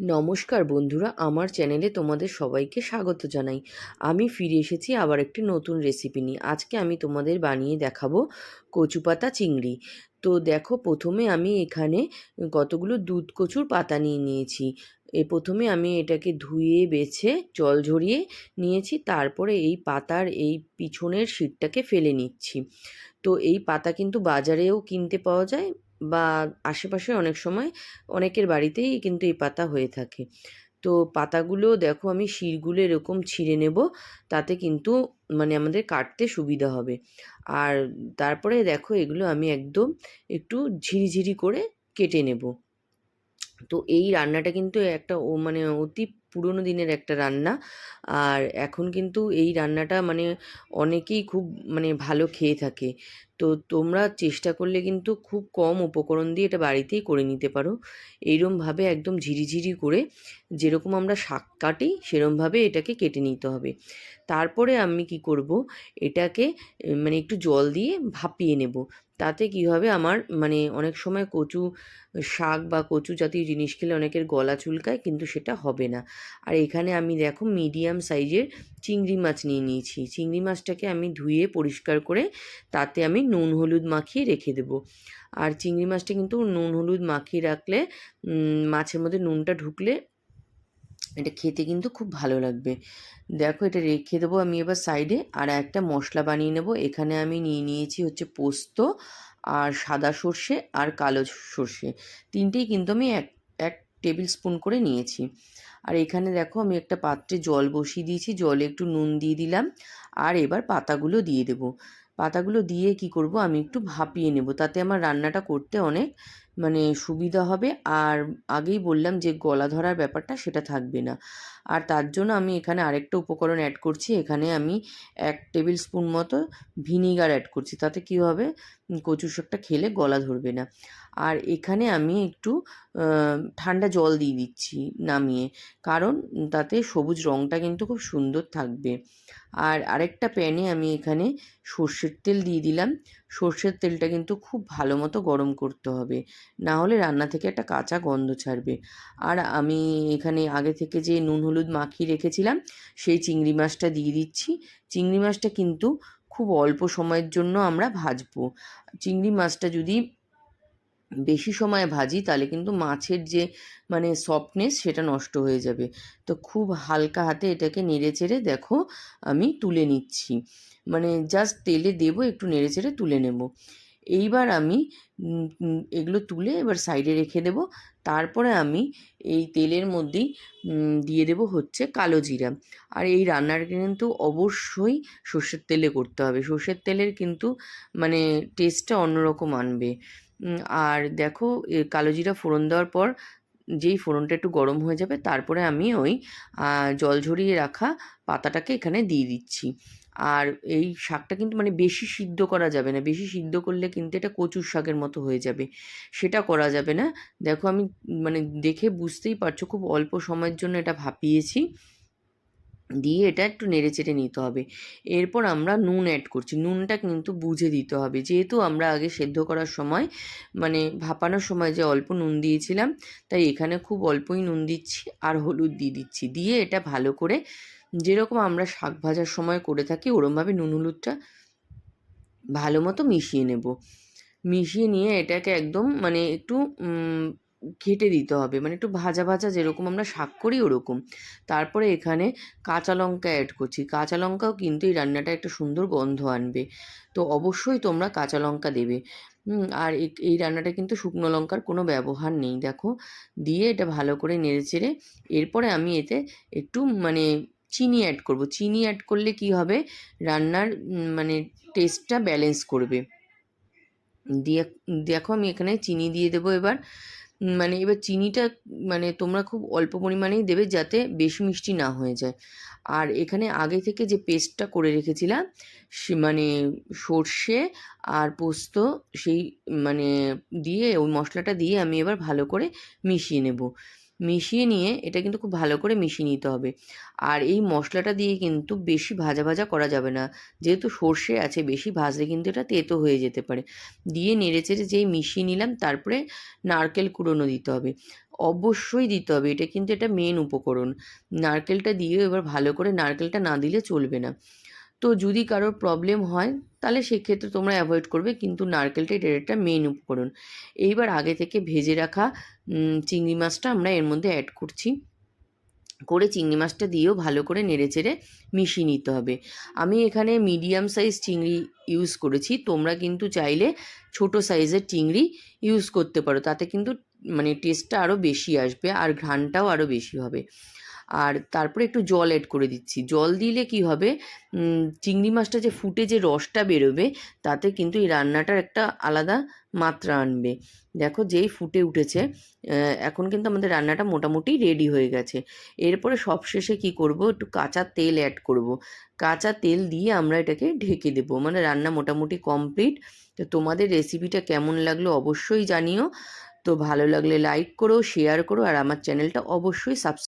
নমস্কার বন্ধুরা, আমার চ্যানেলে তোমাদের সবাইকে স্বাগত জানাই। আমি ফিরে এসেছি আবার একটি নতুন রেসিপি নিয়ে। আজকে আমি তোমাদের বানিয়ে দেখাবো কচু পাতা চিংড়ি। তো দেখো, প্রথমে আমি এখানে কতগুলো দুধ কচুর পাতা নিয়ে নিয়েছি। এ প্রথমে আমি এটাকে ধুয়ে, বেছে, জল ঝরিয়ে নিয়েছি। তারপরে এই পাতার এই পিছনের শীটটাকে ফেলে নিচ্ছি। তো এই পাতা কিন্তু বাজারেও কিনতে পাওয়া যায়। বা আশেপাশে অনেক সময় অনেকের বাড়িতেই কিন্তু এই পাতা হয়ে থাকে। তো পাতাগুলো দেখো আমি শিরগুলো এরকম ছিঁড়ে নেব, তাতে কিন্তু মানে আমাদের কাটতে সুবিধা হবে। আর তারপরে দেখো এগুলো আমি একদম একটু ঝিরিঝিরি করে কেটে নেব। তো এই রান্নাটা কিন্তু একটা ও মানে অতি পুরনো দিনের একটা রান্না। আর এখন কিন্তু এই রান্নাটা মানে অনেকেই খুব মানে ভালো খেয়ে থাকে। তো তোমরা চেষ্টা করলে কিন্তু খুব কম উপকরণ দিয়ে এটা বাড়িতেই করে নিতে পারো। এইরমভাবে একদম ঝিরিঝিরি করে যেরকম আমরা শাক কাটি, সেরমভাবে এটাকে কেটে নিতে হবে। তারপরে আমি কি করব? এটাকে মানে একটু জল দিয়ে ভাপিয়ে নেব। তাতে কি হবে? আমার মানে অনেক সময় কচু শাক বা কচু জাতীয় জিনিস খেলে অনেকের গলা চুলকায়, কিন্তু সেটা হবে না। আর এখানে আমি দেখো মিডিয়াম সাইজের চিংড়ি মাছ নিয়ে নিয়েছি। চিংড়ি মাছটাকে আমি ধুয়ে পরিষ্কার করে তাতে আমি নুন, হলুদ মাখিয়ে রেখে দেবো। আর চিংড়ি মাছটা কিন্তু নুন, হলুদ মাখিয়ে রাখলে মাছের মধ্যে নুনটা ঢুকলে এটা খেতে কিন্তু খুব ভালো লাগবে। দেখো এটা রেখে দেবো আমি এবার সাইডে। আর একটা মশলা বানিয়ে নেব। এখানে আমি নিয়ে নিয়েছি হচ্ছে পোস্ত আর সাদা সর্ষে আর কালো সর্ষে। তিনটেই কিন্তু আমি এক এক টেবিল স্পুন করে নিয়েছি। আর এখানে দেখো আমি একটা পাত্রে জল বসিয়ে দিয়েছি। জলে একটু নুন দিয়ে দিলাম। আর এবার পাতাগুলো দিয়ে দেবো। পাতাগুলো দিয়ে কি করব? আমি একটু ভাপিয়ে নেব। তাতে আমার রান্নাটা করতে অনেক মানে সুবিধা হবে। আর আগেই বললাম যে গলা ধরার ব্যাপারটা সেটা থাকবে না। আর তার জন্য আমি এখানে আরেকটা উপকরণ অ্যাড করছি। এখানে আমি এক টেবিল স্পুন মতো ভিনিগার অ্যাড করছি। তাতে কী হবে? কচু শাকটা খেলে গলা ধরবে না। আর এখানে আমি একটু ঠান্ডা জল দিয়ে দিচ্ছি নামিয়ে। কারণ তাতে সবুজ রঙটা কিন্তু খুব সুন্দর থাকবে। আর আরেকটা প্যানে আমি এখানে সর্ষের তেল দিয়ে দিলাম। সর্ষের তেলটা কিন্তু খুব ভালো মতো গরম করতে হবে। না হলে রান্না থেকে একটা কাঁচা গন্ধ ছাড়বে। আর আমি এখানে আগে থেকে যে নুন হলুদ মাখিয়ে রেখেছিলাম, সেই চিংড়ি মাছটা দিয়ে দিচ্ছি। চিংড়ি মাছটা কিন্তু খুব অল্প সময়ের জন্য আমরা ভাজবো। চিংড়ি মাছটা যদি বেশি সময় ভাজি, তাহলে কিন্তু মাছের যে মানে সফটনেস সেটা নষ্ট হয়ে যাবে। তো খুব হালকা হাতে এটাকে নেড়ে চেড়ে দেখো আমি তুলে নিচ্ছি। মানে জাস্ট তেলে দেবো, একটু নেড়ে চেড়ে তুলে নেব। এইবার আমি এগুলো তুলে এবার সাইডে রেখে দেব। তারপরে আমি এই তেলের মধ্যেই দিয়ে দেব হচ্ছে কালো জিরা। আর এই রান্নার কিন্তু অবশ্যই সর্ষের তেলে করতে হবে। সর্ষের তেলের কিন্তু মানে টেস্টটা অন্যরকম আনবে। আর দেখো কালো জিরা ফোড়ন দেওয়ার পর যেই ফোড়নটা একটু গরম হয়ে যাবে, তারপরে আমি ওই জল ঝরিয়ে রাখা পাতাটাকে এখানে দিয়ে দিচ্ছি। আর এই শাকটা কিন্তু মানে বেশি সিদ্ধ করা যাবে না, বেশি সিদ্ধ করলে কিন্তু এটা কচুর শাকের মতো হয়ে যাবে। সেটা করা যাবে না। দেখো, আমি মানে দেখে বুঝতেই পারছ, খুব অল্প সময়ের জন্য এটা ভাপিয়েছি। দিয়ে এটা একটু নেড়ে চেড়ে নিতে হবে। এরপর আমরা নুন অ্যাড করছি। নুনটা কিন্তু বুঝে দিতে হবে। যেহেতু আমরা আগে সেদ্ধ করার সময় মানে ভাপানোর সময় যে অল্প নুন দিয়েছিলাম, তাই এখানে খুব অল্পই নুন দিচ্ছি আর হলুদ দিয়ে দিচ্ছি। দিয়ে এটা ভালো করে যেরকম আমরা শাক ভাজার সময় করে থাকি, ওরমভাবে নুন হলুদটা ভালো মতো মিশিয়ে নেব। মিশিয়ে নিয়ে এটাকে একদম মানে একটু ঘেটে দিতে হবে। মানে একটু ভাজা ভাজা যেরকম আমরা শাক করি ওরকম। তারপরে এখানে কাঁচা লঙ্কা অ্যাড করছি। কাঁচা লঙ্কাও কিন্তু এই রান্নাটা একটা সুন্দর গন্ধ আনবে। তো অবশ্যই তোমরা কাঁচা লঙ্কা দেবে। আর এই রান্নাটা কিন্তু শুকনো লঙ্কার কোনো ব্যবহার নেই। দেখো, দিয়ে এটা ভালো করে নেড়ে চেড়ে এরপরে আমি এতে একটু মানে চিনি অ্যাড করব। চিনি অ্যাড করলে কি হবে? রান্নার মানে টেস্টটা ব্যালেন্স করবে। দিয়ে, দেখো আমি এখানে চিনি দিয়ে দেবো এবার। মানে এবার চিনিটা মানে তোমরা খুব অল্প পরিমাণেই দেবে যাতে বেশি মিষ্টি না হয়ে যায়। আর এখানে আগে থেকে যে পেস্টটা করে রেখেছিলাম মানে সর্ষে আর পোস্ত সেই মানে দিয়ে ওই মশলাটা দিয়ে আমি এবার ভালো করে মিশিয়ে নেব। মিশিয়ে নিয়ে এটা কিন্তু খুব ভালো করে মিশিয়ে নিতে হবে। আর এই মশলাটা দিয়ে কিন্তু বেশি ভাজা ভাজা করা যাবে না। যেহেতু সর্ষে আছে, বেশি ভাজলে কিন্তু এটা তেতো হয়ে যেতে পারে। দিয়ে নেড়ে চেড়ে যেই মিশিয়ে নিলাম, তারপরে নারকেল কুড়োনো দিতে হবে। অবশ্যই দিতে হবে, এটা কিন্তু এটা মেন উপকরণ। নারকেলটা দিয়ে এবার ভালো করে নারকেলটা না দিলে চলবে না। তো যদি কারোর প্রবলেম হয়, তাহলে সেক্ষেত্রে তোমরা অ্যাভয়েড করবে, কিন্তু নারকেলটা একটা মেন উপকরণ। এইবার আগে থেকে ভেজে রাখা চিংড়ি মাছটা আমরা এর মধ্যে অ্যাড করছি। করে চিংড়ি মাছটা দিয়েও ভালো করে নেড়েচেড়ে মিশিয়ে নিতে হবে। আমি এখানে মিডিয়াম সাইজ চিংড়ি ইউজ করেছি, তোমরা কিন্তু চাইলে ছোট সাইজের চিংড়ি ইউজ করতে পারো। তাতে কিন্তু মানে টেস্টটা আরও বেশি আসবে আর ঘ্রাণটাও আরও বেশি হবে। আর তারপরে একটু জল অ্যাড করে দিচ্ছি। জল দিলে কি হবে? চিংড়ি মাছটা যে ফুটে যে রসটা বেরোবে, তাতে কিন্তু এই রান্নাটার একটা আলাদা মাত্রা আনবে। দেখো যেই ফুটে উঠেছে এখন কিন্তু আমাদের রান্নাটা মোটামুটি রেডি হয়ে গেছে। এরপরে সবশেষে কি করব? একটু কাঁচা তেল অ্যাড করব। কাঁচা তেল দিয়ে আমরা এটাকে ঢেকে দেবো। মানে রান্না মোটামুটি কমপ্লিট তো তোমাদের রেসিপিটা কেমন লাগল অবশ্যই জানিও। তো ভালো লাগলে লাইক করো শেয়ার করো, আর আমার চ্যানেলটা অবশ্যই সাবস্ক্রাইব